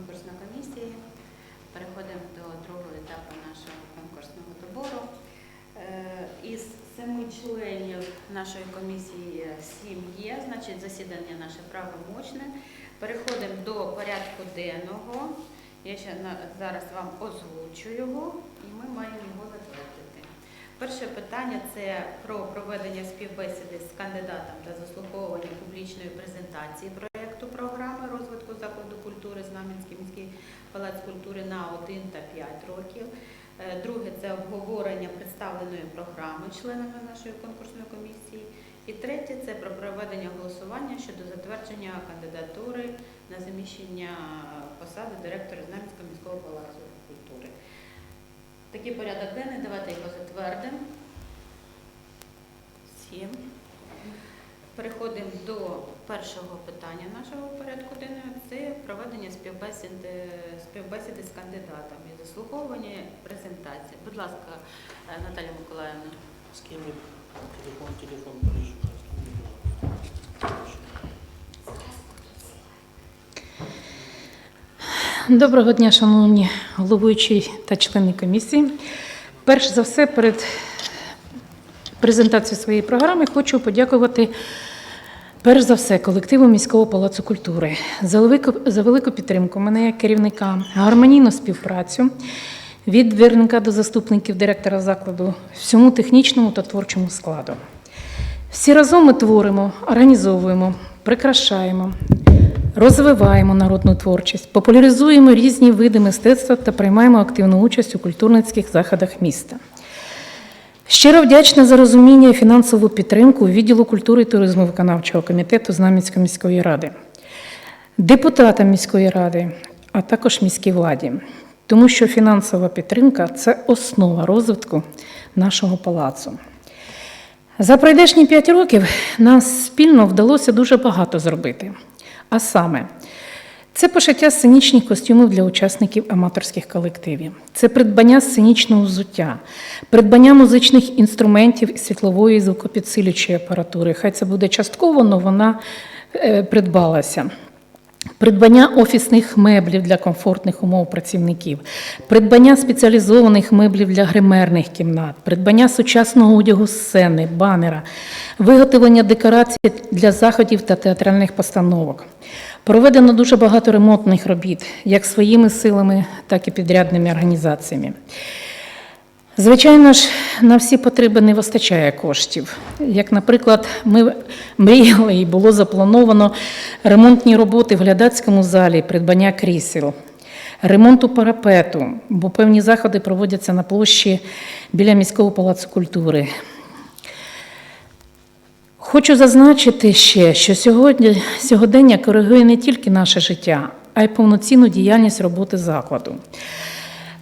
конкурсної комісії. Переходимо до другого етапу нашого конкурсного добору. Е, Із семи членів нашої комісії сім є, значить засідання наше правомочне. Переходимо до порядку денного. Я ще зараз вам озвучу його і ми маємо його затвердити. Перше питання це про проведення співбесіди з кандидатом та заслуховування публічної презентації проєкту програми розвитку закладу культури Знам'янський міський палац культури на 1 та 5 років. Е, Друге це обговорення представленої програми членами нашої конкурсної комісії. І третє це про проведення голосування щодо затвердження кандидатури на заміщення посади директора Знам'янського міського палацу культури. Такий порядок денний, давайте його затвердимо. Сім. Переходимо до першого питання нашого порядку денного. Це проведення співбесіди, співбесіди з кандидатами, заслуховування презентації. Будь ласка, е, Наталя Миколаївна. Кем я телефон, телефон. Доброго дня, шановні головуючі та члени комісії. Перш за все, перед презентацією своєї програми хочу подякувати перш за все колективу міського палацу культури за велику, за велику підтримку мене як керівника, гармонійну співпрацю від двірника до заступників директора закладу, всьому технічному та творчому складу. Всі разом ми творимо, організовуємо, прикрашаємо, розвиваємо народну творчість, популяризуємо різні види мистецтва та приймаємо активну участь у культурницьких заходах міста. Щиро вдячна за розуміння і фінансову підтримку відділу культури і туризму виконавчого комітету Знам'янської міської ради, депутатам міської ради, а також міській владі, тому що фінансова підтримка це основа розвитку нашого палацу. За пройдешні п'ять років нам спільно вдалося дуже багато зробити. А саме, це пошиття сценічних костюмів для учасників аматорських колективів, це придбання сценічного взуття, придбання музичних інструментів і світлової і звукопідсилюючої апаратури. Хай це буде частково, але вона е, придбалася. Придбання офісних меблів для комфортних умов працівників, придбання спеціалізованих меблів для гримерних кімнат, придбання сучасного одягу сцени, банера, виготовлення декорацій для заходів та театральних постановок. Проведено дуже багато ремонтних робіт, як своїми силами, так і підрядними організаціями. Звичайно ж, на всі потреби не вистачає коштів. Як, наприклад, ми мріяли і було заплановано ремонтні роботи в глядацькому залі, придбання крісел, ремонту парапету, бо певні заходи проводяться на площі біля міського палацу культури. Хочу зазначити ще, що сьогодні, сьогодення коригує не тільки наше життя, а й повноцінну діяльність роботи закладу.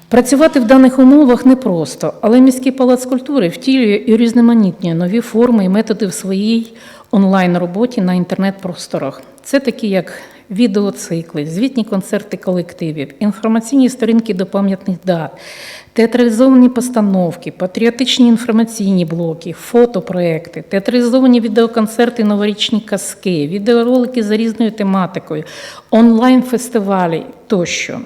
Працювати в даних умовах непросто, але міський палац культури втілює і різноманітні нові форми і методи в своїй онлайн-роботі на інтернет-просторах. Це такі, як відеоцикли, звітні концерти колективів, інформаційні сторінки до пам'ятних дат, театралізовані постановки, патріотичні інформаційні блоки, фотопроекти, театралізовані відеоконцерти, новорічні казки, відеоролики за різною тематикою, онлайн-фестивалі тощо.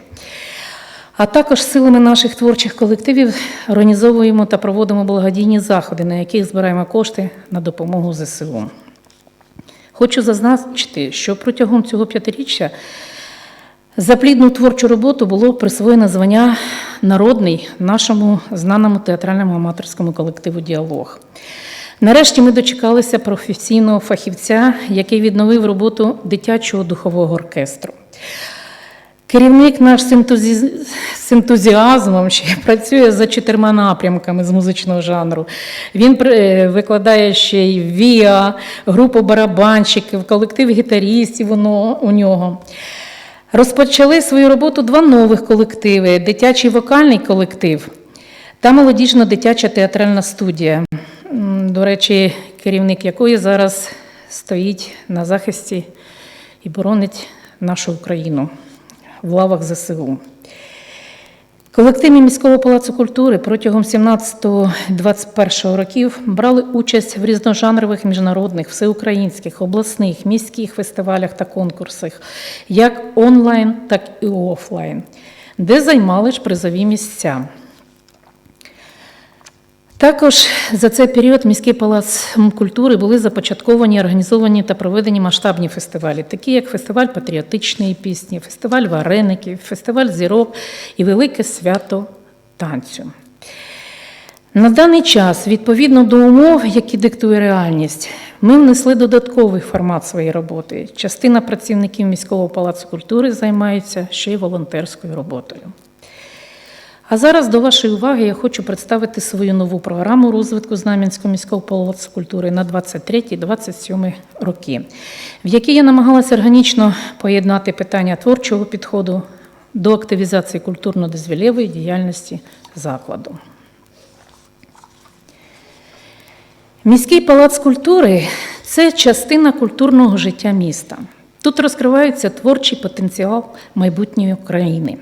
А також силами наших творчих колективів організовуємо та проводимо благодійні заходи, на яких збираємо кошти на допомогу ЗСУ. Хочу зазначити, що протягом цього п'ятиріччя за плідну творчу роботу було присвоєно звання народний нашому знаному театральному аматорському колективу Діалог. Нарешті ми дочекалися професійного фахівця, який відновив роботу дитячого духового оркестру. Керівник наш з ентузі- з ентузіазмом ще працює за чотирма напрямками з музичного жанру. Він е, викладає ще й ВІА, групу барабанщиків, колектив гітарістів воно у нього. Розпочали свою роботу два нових колективи: дитячий вокальний колектив та молодіжно-дитяча театральна студія. До речі, керівник якої зараз стоїть на захисті і боронить нашу Україну в лавах ЗСУ. Колективи міського палацу культури протягом 17-21 років брали участь в різножанрових міжнародних, всеукраїнських, обласних, міських фестивалях та конкурсах, як онлайн, так і офлайн, де займали ж призові місця. Також за цей період міський палац культури були започатковані, організовані та проведені масштабні фестивалі, такі як фестиваль патріотичної пісні, фестиваль вареників, фестиваль зірок і велике свято танцю. На даний час, відповідно до умов, які диктує реальність, ми внесли додатковий формат своєї роботи. Частина працівників міського палацу культури займаються ще й волонтерською роботою. А зараз до вашої уваги я хочу представити свою нову програму розвитку Знам'янського міського палацу культури на 23-27 роки, в якій я намагалася органічно поєднати питання творчого підходу до активізації культурно-дозвілєвої діяльності закладу. Міський палац культури це частина культурного життя міста. Тут розкривається творчий потенціал майбутньої України.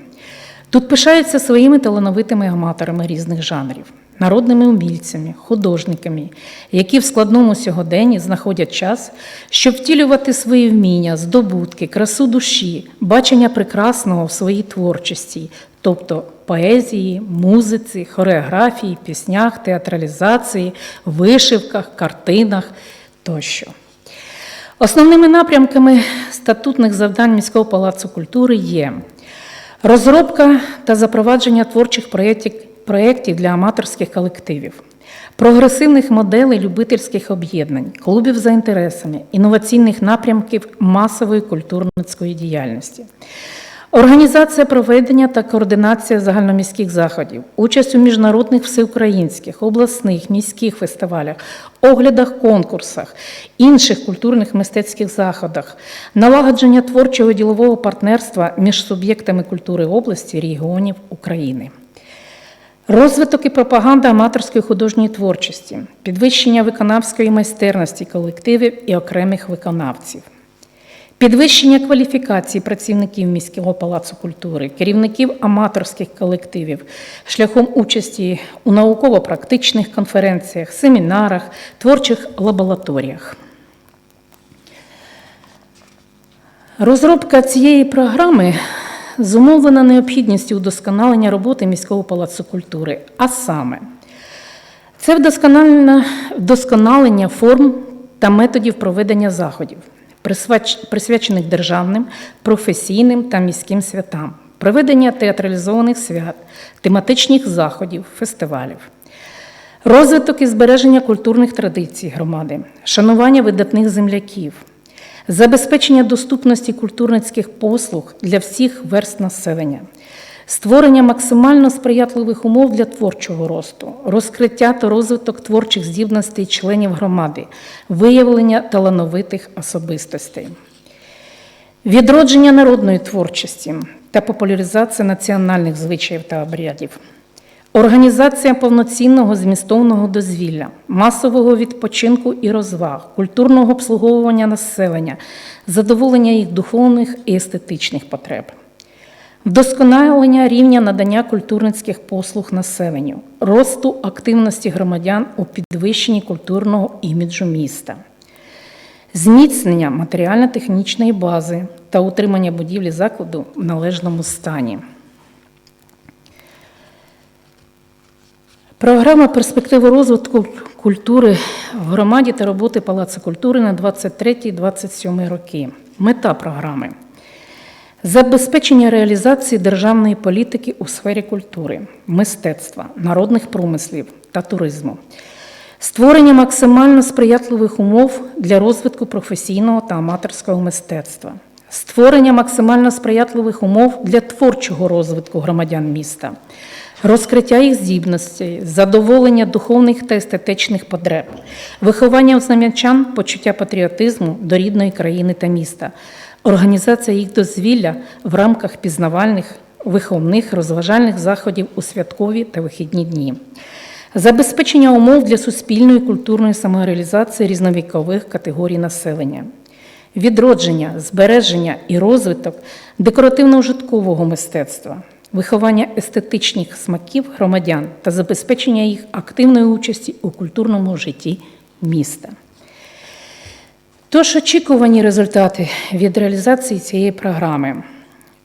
Тут пишаються своїми талановитими аматорами різних жанрів, народними умільцями, художниками, які в складному сьогоденні знаходять час, щоб втілювати свої вміння, здобутки, красу душі, бачення прекрасного в своїй творчості, тобто поезії, музиці, хореографії, піснях, театралізації, вишивках, картинах тощо. Основними напрямками статутних завдань міського палацу культури є розробка та запровадження творчих проєктів, для аматорських колективів, прогресивних моделей любительських об'єднань, клубів за інтересами, інноваційних напрямків масової культурницької діяльності. Організація проведення та координація загальноміських заходів, участь у міжнародних всеукраїнських, обласних, міських фестивалях, оглядах, конкурсах, інших культурних мистецьких заходах, налагодження творчого ділового партнерства між суб'єктами культури області, регіонів України. Розвиток і пропаганда аматорської художньої творчості, підвищення виконавської майстерності колективів і окремих виконавців. Підвищення кваліфікації працівників міського палацу культури, керівників аматорських колективів шляхом участі у науково-практичних конференціях, семінарах, творчих лабораторіях. Розробка цієї програми зумовлена необхідністю удосконалення роботи міського палацу культури, а саме це вдосконалення, форм та методів проведення заходів присвячених державним, професійним та міським святам, проведення театралізованих свят, тематичних заходів, фестивалів. Розвиток і збереження культурних традицій громади, шанування видатних земляків, забезпечення доступності культурницьких послуг для всіх верст населення, створення максимально сприятливих умов для творчого росту, розкриття та розвиток творчих здібностей членів громади, виявлення талановитих особистостей. Відродження народної творчості та популяризація національних звичаїв та обрядів. Організація повноцінного змістовного дозвілля, масового відпочинку і розваг, культурного обслуговування населення, задоволення їх духовних і естетичних потреб. Вдосконалення рівня надання культурницьких послуг населенню, росту активності громадян у підвищенні культурного іміджу міста, зміцнення матеріально-технічної бази та утримання будівлі закладу в належному стані. Програма перспективи розвитку культури в громаді та роботи Палацу культури на 23-27 роки. Мета програми забезпечення реалізації державної політики у сфері культури, мистецтва, народних промислів та туризму. Створення максимально сприятливих умов для розвитку професійного та аматорського мистецтва, створення максимально сприятливих умов для творчого розвитку громадян міста, розкриття їх здібностей, задоволення духовних та естетичних потреб, виховання у почуття патріотизму до рідної країни та міста, організація їх дозвілля в рамках пізнавальних, виховних, розважальних заходів у святкові та вихідні дні. Забезпечення умов для суспільної культурної самореалізації різновікових категорій населення, відродження, збереження і розвиток декоративно-ужиткового мистецтва, виховання естетичних смаків громадян та забезпечення їх активної участі у культурному житті міста. Тож очікувані результати від реалізації цієї програми.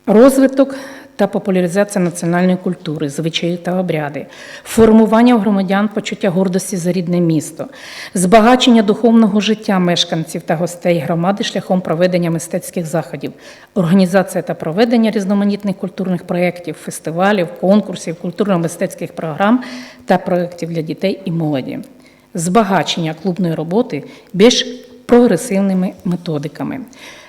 Розвиток та популяризація національної культури, звичаї та обряди, формування громадян почуття гордості за рідне місто, збагачення духовного життя мешканців та гостей громади шляхом проведення мистецьких заходів, організація та проведення різноманітних культурних проєктів, фестивалів, конкурсів, культурно-мистецьких програм та проєктів для дітей і молоді, збагачення клубної роботи більш прогресивними методиками.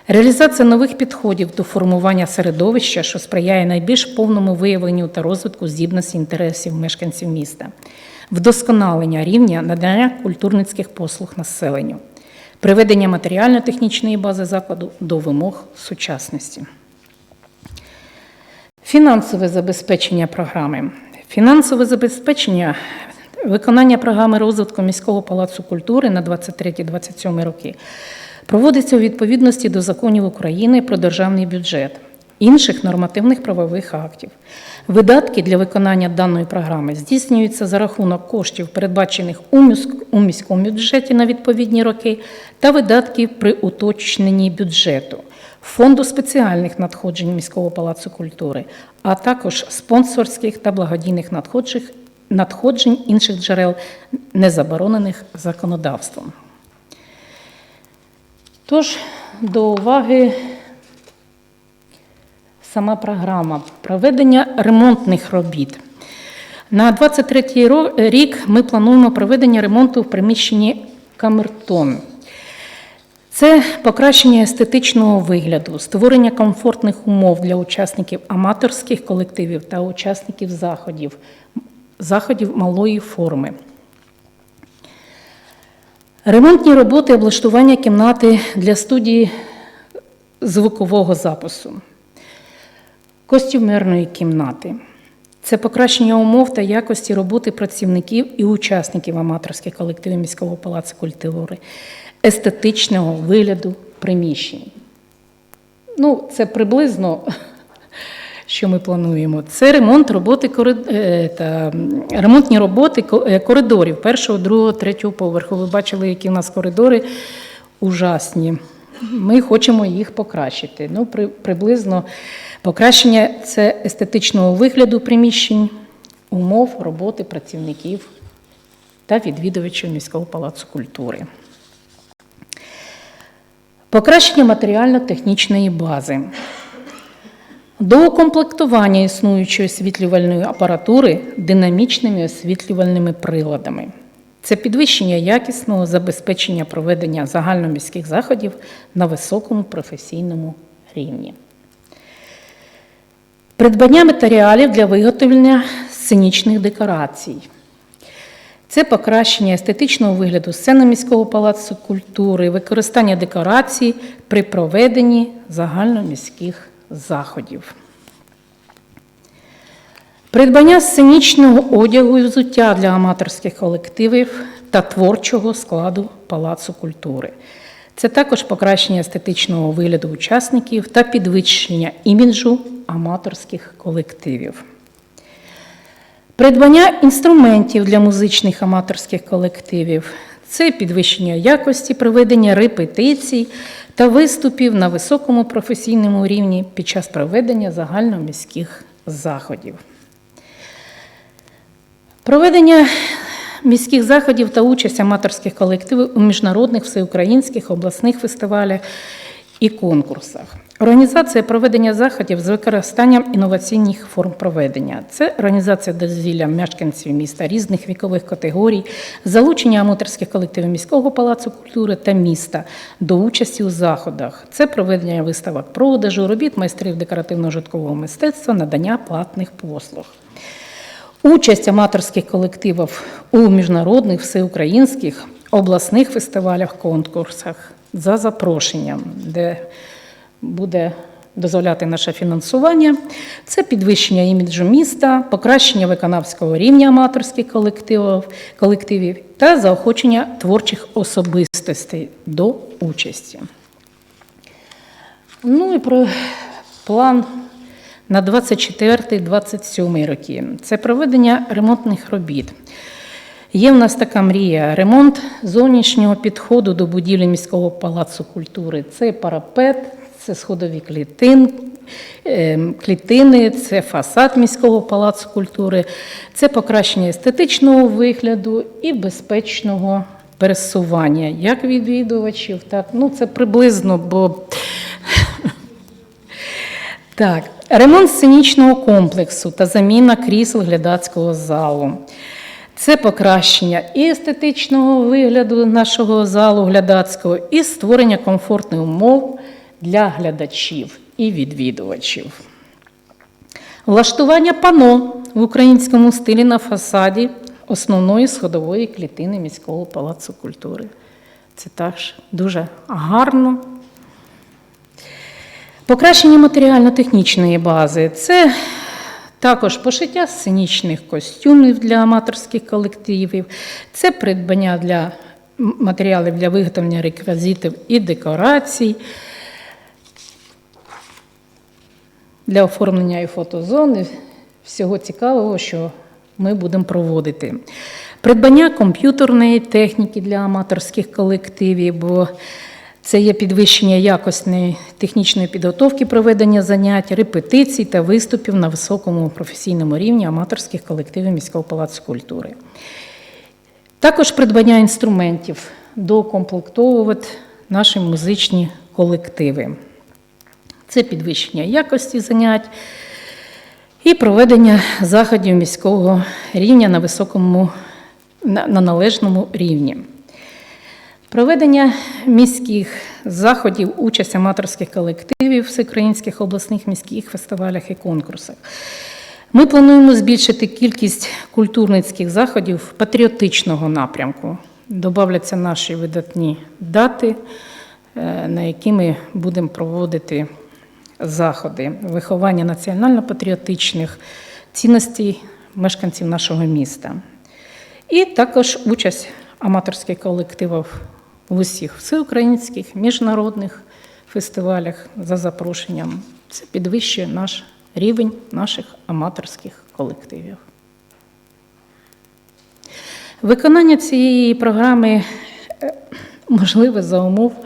Реалізація нових підходів до формування середовища, що сприяє найбільш повному виявленню та розвитку здібності інтересів мешканців міста, вдосконалення рівня надання культурницьких послуг населенню, приведення матеріально-технічної бази закладу до вимог сучасності. Фінансове забезпечення програми. Фінансове забезпечення виконання програми розвитку міського палацу культури на 23-27 роки проводиться у відповідності до законів України про державний бюджет, інших нормативних правових актів. Видатки для виконання даної програми здійснюються за рахунок коштів, передбачених у міському бюджеті на відповідні роки, та видатків при уточненні бюджету, фонду спеціальних надходжень міського палацу культури, а також спонсорських та благодійних надходжень, надходжень інших джерел, не заборонених законодавством. Тож до уваги сама програма проведення ремонтних робіт. На 23 ро- рік ми плануємо проведення ремонту в приміщенні Камертон. Це покращення естетичного вигляду, створення комфортних умов для учасників аматорських колективів та учасників заходів, заходів малої форми. Ремонтні роботи облаштування кімнати для студії звукового запису, костюмерної кімнати. Це покращення умов та якості роботи працівників і учасників аматорських колективів міського палацу культури, естетичного вигляду приміщень. Ну, це приблизно, що ми плануємо. Це ремонт роботи е, та ремонтні роботи е, коридорів першого, другого, третього поверху. Ви бачили, які у нас коридори ужасні. Ми хочемо їх покращити. Ну, при, приблизно покращення це естетичного вигляду приміщень, умов роботи працівників та відвідувачів міського палацу культури. Покращення матеріально-технічної бази. До укомплектування існуючої освітлювальної апаратури динамічними освітлювальними приладами. Це підвищення якісного забезпечення проведення загальноміських заходів на високому професійному рівні. Придбання матеріалів для виготовлення сценічних декорацій. Це покращення естетичного вигляду сцени міського палацу культури, використання декорацій при проведенні загальноміських заходів. Придбання сценічного одягу і взуття для аматорських колективів та творчого складу палацу культури. Це також покращення естетичного вигляду учасників та підвищення іміджу аматорських колективів. Придбання інструментів для музичних аматорських колективів це підвищення якості проведення репетицій та виступів на високому професійному рівні під час проведення загальноміських заходів. Проведення міських заходів та участь аматорських колективів у міжнародних всеукраїнських обласних фестивалях і конкурсах. Організація проведення заходів з використанням інноваційних форм проведення. Це організація дозвілля мешканців міста різних вікових категорій, залучення аматорських колективів міського палацу культури та міста до участі у заходах. Це проведення виставок продажу, робіт майстрів декоративно-житкового мистецтва, надання платних послуг. Участь аматорських колективів у міжнародних, всеукраїнських, обласних фестивалях, конкурсах за запрошенням, де буде дозволяти наше фінансування. Це підвищення іміджу міста, покращення виконавського рівня аматорських колективів, колективів та заохочення творчих особистостей до участі. Ну і про план на 24-27 роки. Це проведення ремонтних робіт. Є в нас така мрія: ремонт зовнішнього підходу до будівлі міського палацу культури. Це парапет, це сходові клітин, ем, клітини, це фасад міського палацу культури, це покращення естетичного вигляду і безпечного пересування як відвідувачів, так ну це приблизно, бо так, ремонт сценічного комплексу та заміна крісел глядацького залу. Це покращення і естетичного вигляду нашого залу глядацького, і створення комфортних умов для глядачів і відвідувачів. Влаштування пано в українському стилі на фасаді основної сходової клітини міського палацу культури. Це також дуже гарно. Покращення матеріально-технічної бази це також пошиття сценічних костюмів для аматорських колективів, це придбання для матеріалів для виготовлення реквізитів і декорацій, для оформлення і фотозони, всього цікавого, що ми будемо проводити. Придбання комп'ютерної техніки для аматорських колективів, бо це є підвищення якосної технічної підготовки проведення занять, репетицій та виступів на високому професійному рівні аматорських колективів міського палацу культури. Також придбання інструментів доукомплектовувати наші музичні колективи. Це підвищення якості занять і проведення заходів міського рівня на високому на, на належному рівні. Проведення міських заходів, участь аматорських колективів, всеукраїнських обласних міських фестивалях і конкурсах. Ми плануємо збільшити кількість культурницьких заходів патріотичного напрямку. Добавляться наші видатні дати, е, на які ми будемо проводити заходи виховання національно-патріотичних цінностей мешканців нашого міста. І також участь аматорських колективів в усіх всеукраїнських, міжнародних фестивалях за запрошенням. Це підвищує наш рівень наших аматорських колективів. Виконання цієї програми е, можливе за умов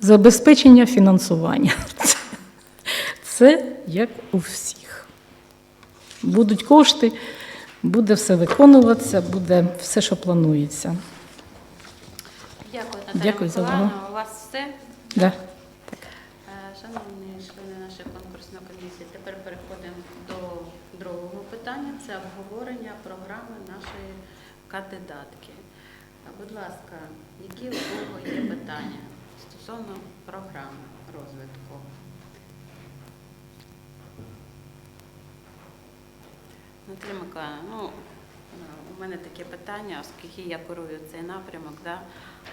забезпечення фінансування. Це як у всіх. Будуть кошти, буде все виконуватися, буде все, що планується. Дякую, Наталя Дякую за увагу. У вас все? Да. Е, Шановні члени нашої конкурсної комісії, тепер переходимо до другого питання. Це обговорення програми нашої кандидатки. Е, Будь ласка, які у кого є питання стосовно програми розвитку? Наталя Миколаївна, ну, е, у мене таке питання, оскільки я керую цей напрямок, да?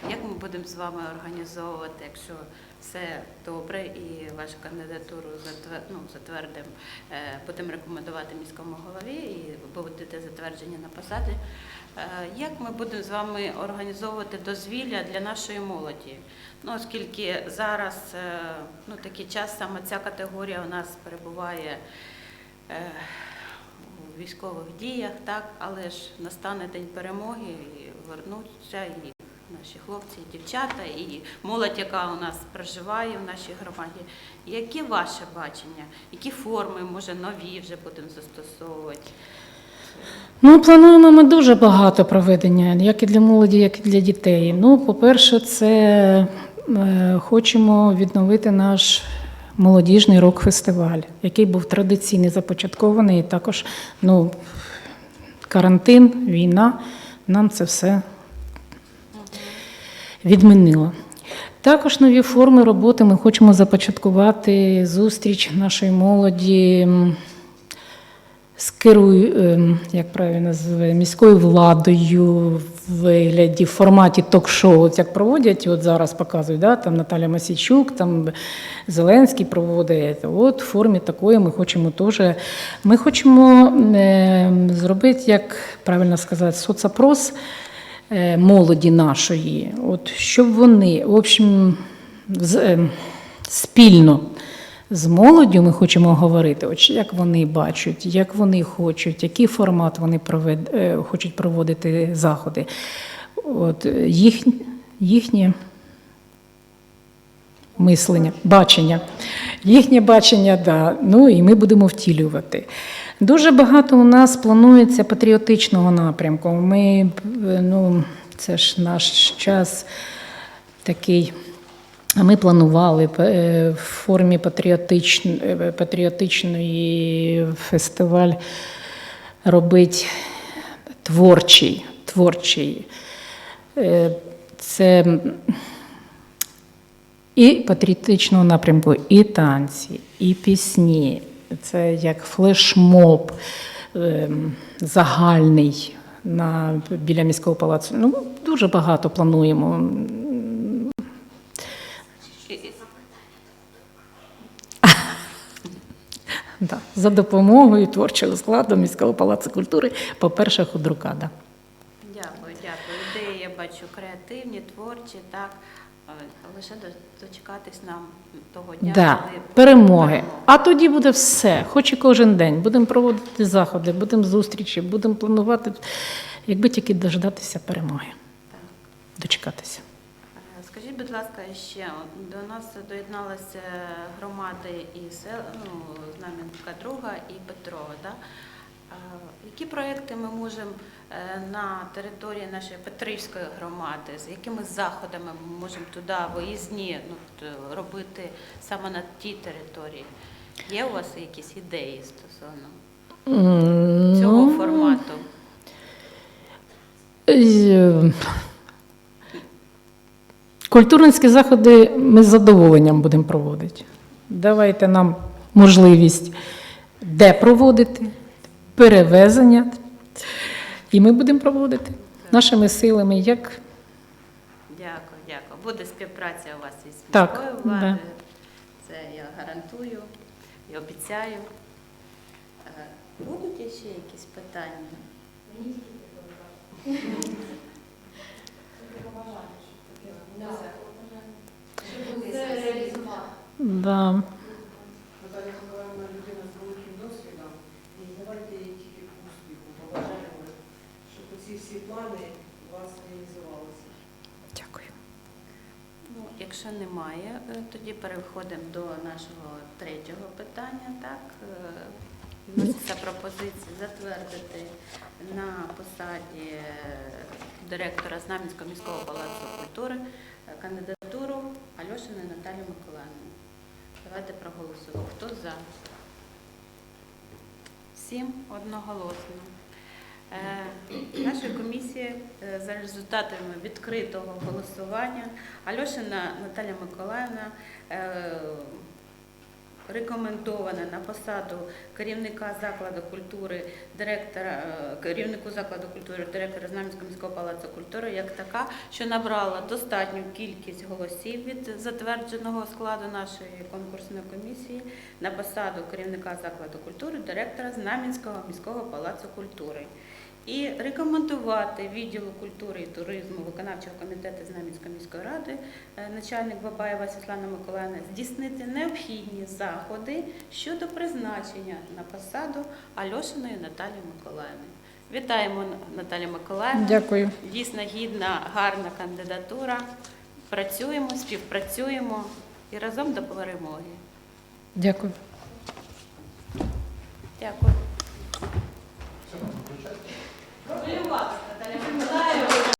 як ми будемо з вами організовувати, якщо все добре і вашу кандидатуру затвер... ну, затвердимо, е, будемо рекомендувати міському голові і будете затверджені на посаді. Е, Як ми будемо з вами організовувати дозвілля для нашої молоді? Ну, оскільки зараз ну, такий час саме ця категорія у нас перебуває військових діях, так, але ж настане день перемоги і вернуться і наші хлопці, і дівчата, і молодь, яка у нас проживає в нашій громаді. Які ваше бачення? Які форми, може, нові вже будемо застосовувати? Ну, плануємо ми дуже багато проведення, як і для молоді, як і для дітей. Ну, по-перше, це е, хочемо відновити наш молодіжний рок-фестиваль, який був традиційний започаткований. І також ну, карантин, війна нам це все відмінило. Також нові форми роботи ми хочемо започаткувати зустріч нашої молоді з керую, ем, як правильно називає, міською владою вигляді в форматі ток-шоу, от як проводять, от зараз показують, да, там Наталя Масійчук, там Зеленський проводить. От в формі такої ми хочемо теж. Ми хочемо е, зробити, як правильно сказати, соцопрос е, молоді нашої, от щоб вони, в общем, з, е, спільно З молоддю ми хочемо говорити, от як вони бачать, як вони хочуть, який формат вони провед, е, хочуть проводити заходи. От їх, їхнє мислення, бачення. Їхнє бачення, да. Ну і ми будемо втілювати. Дуже багато у нас планується патріотичного напрямку. Ми, е, ну, це ж наш час такий. Ми планували е, в формі патріотичн- е, патріотичної фестиваль робити творчий. творчий. Е, Це і патріотичного напрямку, і танці, і пісні. Це як флешмоб загальний на, біля міського палацу. Ну, дуже багато плануємо. Да, за допомогою творчого складу міського палацу культури, по-перше, худрукада. Дякую, дякую. Ідеї я бачу креативні, творчі, так. Е, Лише дочекатись нам того дня, Да, коли перемоги. А тоді буде все. Хоч і кожен день. Будемо проводити заходи, будемо зустрічі, будемо планувати, якби тільки дождатися перемоги, Так. дочекатися. Е, Скажіть, будь ласка, ще до нас доєдналися громади і сел, ну, Знам'янка Друга і Петрова. Да? Е, Які проекти ми можемо е, на території нашої Петрівської громади, з якими заходами ми можемо туди виїзні ну, робити саме на тій території? Є у вас якісь ідеї стосовно цього ну, формату? Культурницькі заходи ми з задоволенням будемо проводити. Давайте нам можливість де проводити, перевезення. І ми будемо проводити нашими силами, як Дякую, дякую. Буде співпраця у вас із міською да. Це я гарантую і обіцяю. Е, Будуть ще якісь питання? да, Наталя Миколаївна людина з великим досвідом, і давайте їй тільки успіху, побажаємо, щоб ці всі плани у вас реалізувалися. дякую. Ну, якщо немає, е, тоді переходимо до нашого третього питання. Так, Е, вноситься пропозиція затвердити на посаді е, директора Знам'янського міського палацу культури е, кандидатуру Альошиної Наталії Миколаївни. Давайте проголосуємо. Хто за? Всім одноголосно. Е, Нашої комісії е, за результатами відкритого голосування Альошина Наталя Миколаївна рекомендована на посаду керівника закладу культури, директора, е, керівнику закладу культури, директора Знам'янського міського палацу культури як така, що набрала достатню кількість голосів від затвердженого складу нашої конкурсної комісії на посаду керівника закладу культури, директора Знам'янського міського палацу культури. І рекомендувати відділу культури і туризму виконавчого комітету Знам'янської міської ради е, начальник Бабаєва Світлана Миколаївна здійснити необхідні заходи щодо призначення на посаду Альошиної Наталії Миколаївни. Вітаємо Наталію Миколаївну. Дякую. Дійсно гідна, гарна кандидатура. Працюємо, співпрацюємо і разом до перемоги. Дякую. Дякую. Хвилювалася Наталя.